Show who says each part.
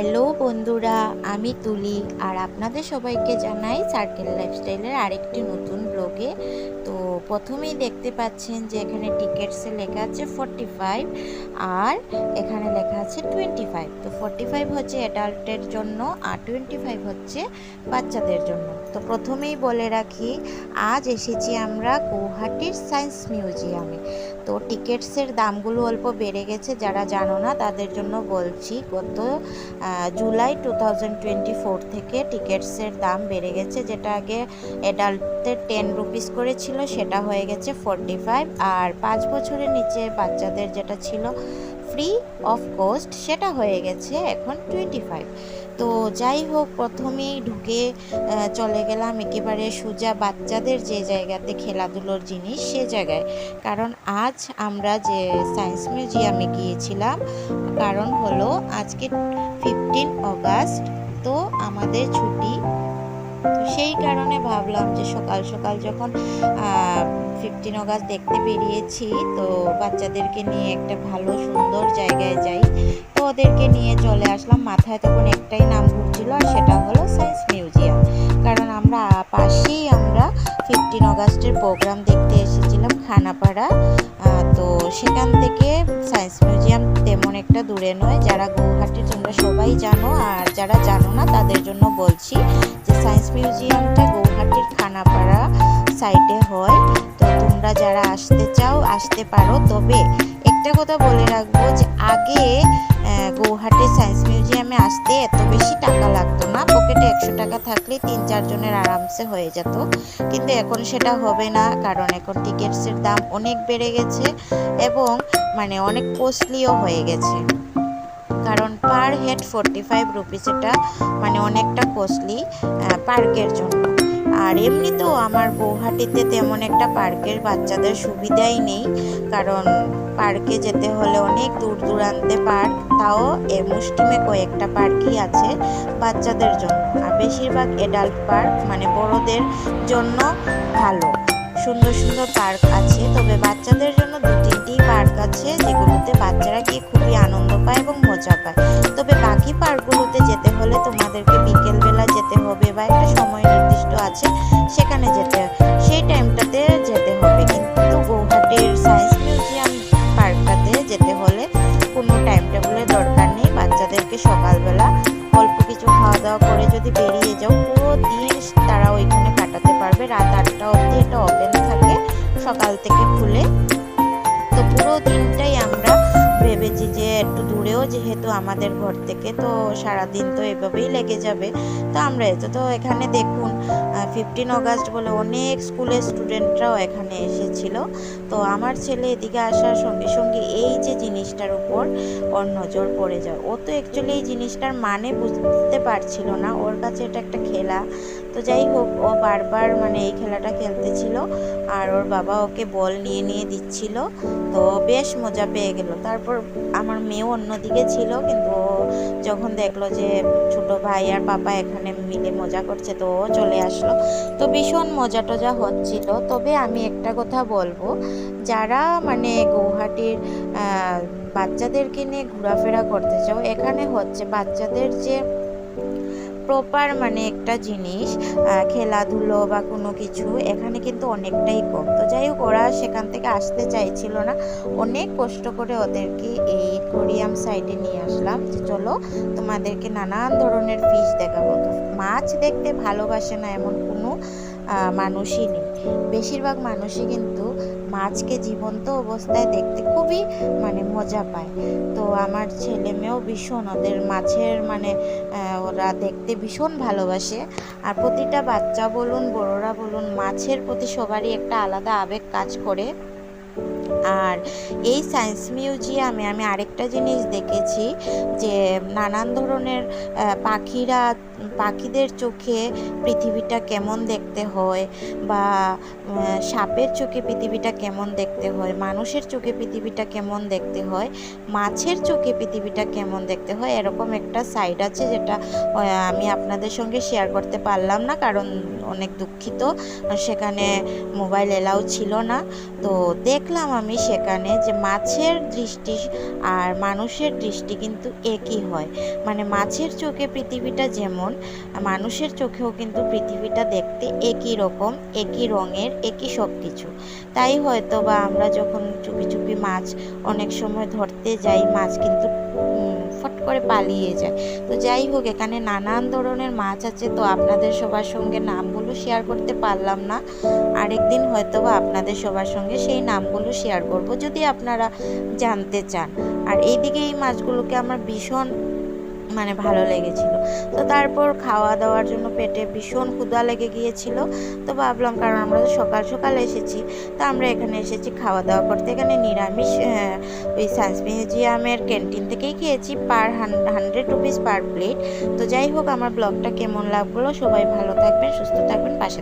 Speaker 1: Hello বন্ধুরা, আমি তুলি আর আপনাদের সবাইকে জানাই সার্কেল লাইফস্টাইলের আরেকটি নতুন ব্লগে তো প্রথমেই দেখতে পাচ্ছেন যে এখানে টিকিটসে লেখা আছে ফর্টি ফাইভ আর এখানে লেখা আছে twenty five to forty five হচ্ছে অ্যাডাল্টের জন্য আর টোয়েন্টি ফাইভ হচ্ছে বাচ্চাদের জন্য। তো প্রথমেই বলে রাখি, আজ এসেছি আমরা গৌহাটির সায়েন্স মিউজিয়ামে তো টিকিটসের দামগুলো অল্প বেড়ে গেছে, যারা জানো না তাদের জন্য বলছি, গত জুলাই টু থাউজেন্ড থেকে টিকিটসের দাম বেড়ে গেছে, যেটা আগে অ্যাডাল্টের টেন রুপিস করে ছিল, সেটা হয়ে গেছে ফোরটি ফাইভ আর পাঁচ বছরের নিচে বাচ্চাদের যেটা ছিল ফ্রি অফ কস্ট সেটা হয়ে গেছে এখন টোয়েন্টি ফাইভ তো যাই হোক, প্রথমেই ঢুকে চলে গেলাম একেবারে সোজা বাচ্চাদের যে জায়গাতে খেলাধুলোর জিনিস, সে জায়গায়। কারণ আজ আমরা যে সায়েন্স মিউজিয়ামে গিয়েছিলাম, কারণ হলো আজকে ফিফটিন অগাস্ট তো আমাদের ছুটি তো সেই কারণে ভাবলাম যে সকাল সকাল যখন ফিফটিন অগাস্ট দেখতে বেরিয়েছি, তো বাচ্চাদেরকে নিয়ে একটা ভালো সুন্দর জায়গায় যাই। তো ওদেরকে নিয়ে চলে আসলাম। মাথায় তখন একটাই নাম ঘুরছিল আর সেটা হলো সায়েন্স মিউজিয়াম কারণ আমরা পাশেই আমরা ফিফটিন অগাস্টের প্রোগ্রাম দেখতে এসেছিলাম, খানাপাড়া। তো সেখান থেকে সায়েন্স মিউজিয়াম তেমন একটা দূরে নয়, যারা গৌহাটির তোমরা সবাই জানো, আর যারা জানো না, তাদের জন্য বলছি যে সায়েন্স মিউজিয়ামটা গৌহাটির খানাপাড়া সাইডে হয়। তো তোমরা যারা আসতে চাও, আসতে পারো। তবে একটা কথা বলে রাখব যে আগে আহ, গৌহাটির সায়েন্স মিউজিয়ামে আসতে এত বেশি টাকা লাগতো না। পকেটে একশো টাকা থাকলে তিন চারজনের আরামসে হয়ে যেত। কিন্তু এখন সেটা হবে না কারণ এখন টিকিটসের দাম অনেক বেড়ে গেছে এবং মানে অনেক কস্টলিও হয়ে গেছে। কারণ per head forty five rupees এটা মানে অনেকটা কস্টলি পার্কের জন্য। আর এমনিতেও আমার গৌহাটিতে তেমন একটা পার্কের বাচ্চাদের সুবিধাই নেই কারণ পার্কে যেতে হলে অনেক দূর দূরান্তে পার্ক, তাও এ মুষ্টিমে কয়েকটা পার্কই আছে বাচ্চাদের জন্য। আর বেশিরভাগ এডাল্ট পার্ক মানে বড়দের জন্য ভালো। সুন্দর সুন্দর পার্ক আছে, তবে বাচ্চাদের জন্য দু তিনটি পার্ক আছে যেগুলোতে বাচ্চারা গিয়ে খুবই আনন্দ পায় এবং মজা পায়। তবে বাকি পার্কগুলোতে যেতে হলে তোমাদেরকে বিকেলবেলা যেতে হবে বা একটা সময় নির্দিষ্ট আছে, সেখানে যেতে সকালবেলা অল্প কিছু খাওয়া দাওয়া করে যদি বেরিয়ে যাও, পুরো দিন তারা ওইখানে কাটাতে পারবে। রাত আটটা অবধি এটা ওপেন থাকে সকাল থেকে খুলে। তো পুরো দিনটাই আমরা ভেবেছি যে একটু দূরেও, যেহেতু আমাদের ঘর থেকে, তো সারাদিন তো এভাবেই লেগে যাবে। তো আমরা এত তো এখানে দেখুন ফিফটিন অগাস্ট বলে অনেক স্কুলের স্টুডেন্টরাও এখানে এসেছিল। তো আমার ছেলে এদিকে আসার সঙ্গে সঙ্গে এই যে জিনিসটার উপর ওর নজর পড়ে যায়। ও তো অ্যাকচুয়ালি এই জিনিসটার মানে বুঝতে পারছিল না। ওর কাছে এটা একটা খেলা। তো যাই হোক, ও বারবার মানে এই খেলাটা খেলতেছিল আর ওর বাবা ওকে বল নিয়ে নিয়ে দিচ্ছিল। তো বেশ মজা পেয়ে গেল। তারপর আমার মেয়েও অন্যদিকে ছিল, কিন্তু যখন দেখল যে ছোট ভাই আর পাপা এখানে মিলে মজা করছে, তো ও চলে আসলো। তো ভীষণ মজা টজা হচ্ছিল। তবে আমি একটা কথা বলব, যারা মানে গৌহাটির বাচ্চাদেরকে নিয়ে ঘোরাফেরা করতে চাও, এখানে হচ্ছে বাচ্চাদের যে প্রপার মানে একটা জিনিস খেলাধুলো বা কোনো কিছু এখানে কিন্তু অনেকটাই কম। তো যাই হোক, ওরা সেখান থেকে আসতে চাইছিল না। অনেক কষ্ট করে ওদেরকে এই কোরিয়াম সাইডে নিয়ে আসলাম যে, চলো তোমাদেরকে নানান ধরনের ফিশ দেখাবো। তো মাছ দেখতে ভালোবাসে না এমন কোনো মানুষই নেই। বেশিরভাগ মানুষই কিন্তু মাছকে জীবন্ত অবস্থায় দেখতে খুবই মানে মজা পায়। তো আমার ছেলে মেয়েও ভীষণ, ওদের মাছের মানে ওরা দেখতে ভীষণ ভালোবাসে। আর প্রতিটা বাচ্চা বলুন, বড়রা বলুন, মাছের প্রতি সবারই একটা আলাদা আবেগ কাজ করে। আর এই সায়েন্স মিউজিয়ামে আমি আরেকটা জিনিস দেখেছি, যে নানান ধরনের পাখিরা পাখিদের চোখে পৃথিবীটা কেমন দেখতে হয় বা সাপের চোখে পৃথিবীটা কেমন দেখতে হয়, মানুষের চোখে পৃথিবীটা কেমন দেখতে হয়, মাছের চোখে পৃথিবীটা কেমন দেখতে হয়, এরকম একটা সাইড আছে যেটা আমি আপনাদের সঙ্গে শেয়ার করতে পারলাম না কারণ অনেক দুঃখিত। সেখানে মোবাইল এলাও ছিল না। তো দেখলাম আমি সেখানে যে মাছের দৃষ্টি আর মানুষের দৃষ্টি কিন্তু একই হয়। মানে মাছের চোখে পৃথিবীটা যেমন মানুষের চোখেও কিন্তু পৃথিবীটা দেখতে একই রকম, একই রঙের, একই সব কিছু তাই হয়তো বা আমরা যখন চুপি চুপি মাছ অনেক সময় ধরতে যাই, মাছ কিন্তু ফট করে পালিয়ে যায়। তো যাই হোক, এখানে নানান ধরনের মাছ আছে, তো আপনাদের সবার সঙ্গে নামগুলো শেয়ার করতে পারলাম না। আরেকদিন হয়তো বা আপনাদের সবার সঙ্গে সেই নামগুলো শেয়ার করব, যদি আপনারা জানতে চান। আর এইদিকে এই মাছগুলোকে আমার ভীষণ মানে ভালো লেগেছিল। তো তারপর খাওয়া দাওয়ার জন্য পেটে ভীষণ ক্ষুদা লেগে গিয়েছিল। তো ভাবলাম কারণ আমরা তো সকাল সকাল এসেছি, তো আমরা এখানে এসেছি খাওয়া দাওয়া করতে। এখানে নিরামিষ ওই সায়েন্স মিউজিয়ামের ক্যান্টিন থেকেই খেয়েছি per hundred rupees per plate. তো যাই হোক, আমার ব্লগটা কেমন লাগল? সবাই ভালো থাকবেন, সুস্থ থাকবেন, পাশে